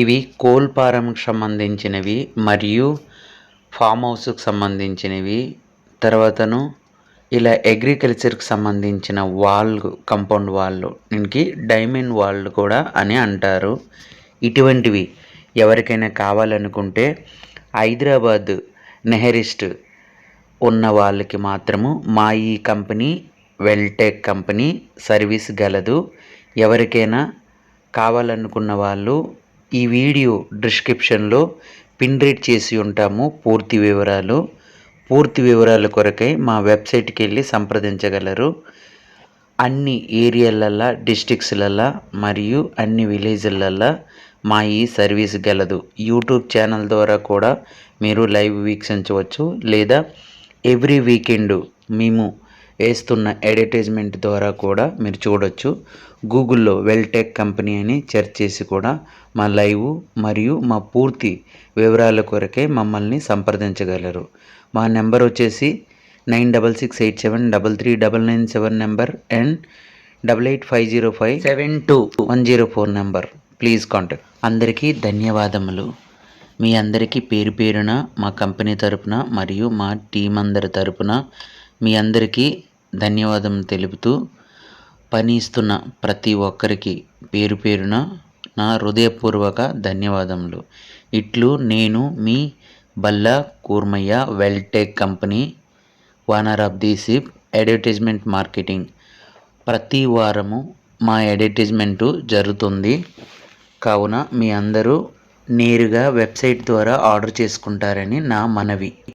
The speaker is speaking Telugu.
ఇవి కోల్పారంకి సంబంధించినవి మరియు ఫామ్ హౌస్కి సంబంధించినవి. తర్వాతను ఇలా అగ్రికల్చర్కి సంబంధించిన వాల్ కంపౌండ్ వాళ్ళు దీనికి డైమండ్ వాళ్ళు కూడా అని అంటారు. ఇటువంటివి ఎవరికైనా కావాలనుకుంటే హైదరాబాద్ నెహరిస్ట్ ఉన్న వాళ్ళకి మాత్రము మా ఈ కంపెనీ వెల్టెక్ కంపెనీ సర్వీస్ గలదు. ఎవరికైనా కావాలనుకున్న వాళ్ళు ఈ వీడియో డిస్క్రిప్షన్లో పిన్ రేట్ చేసి ఉంటాము పూర్తి వివరాలు. పూర్తి వివరాల కొరకై మా వెబ్సైట్కి వెళ్ళి సంప్రదించగలరు. అన్ని ఏరియాలల్లో డిస్టిక్స్లల్లా మరియు అన్ని విలేజ్లల్లా మా ఈ సర్వీస్ గలదు. యూట్యూబ్ ఛానల్ ద్వారా కూడా మీరు లైవ్ వీక్షించవచ్చు లేదా ఎవ్రీ వీకెండ్ మేము వేస్తున్న అడ్వర్టైజ్మెంట్ ద్వారా కూడా మీరు చూడొచ్చు. గూగుల్లో వెల్టెక్ కంపెనీ అని సెర్చ్ చేసి కూడా మా లైవ్ మరియు మా పూర్తి వివరాల కొరకే మమ్మల్ని సంప్రదించగలరు. మా నెంబర్ వచ్చేసి nine double six eight seven double three double nine seven number and double eight five zero five seven two one zero four number please contact అందరికీ ధన్యవాదములు. మీ అందరికీ పేరు పేరున మా కంపెనీ తరపున మరియు మా టీం అందరి తరపున మీ అందరికీ ధన్యవాదం తెలుపుతూ పని ఇస్తున్న ప్రతి ఒక్కరికి పేరు పేరున నా హృదయపూర్వక ధన్యవాదములు. ఇట్లు నేను మీ Balla Kurmaiah Weltech company owner of the SIP advertisement marketing. ప్రతి వారము మా అడ్వర్టైజ్మెంటు జరుగుతుంది. కావున మీ అందరూ నేరుగా వెబ్సైట్ ద్వారా ఆర్డర్ చేసుకుంటారని నా మనవి.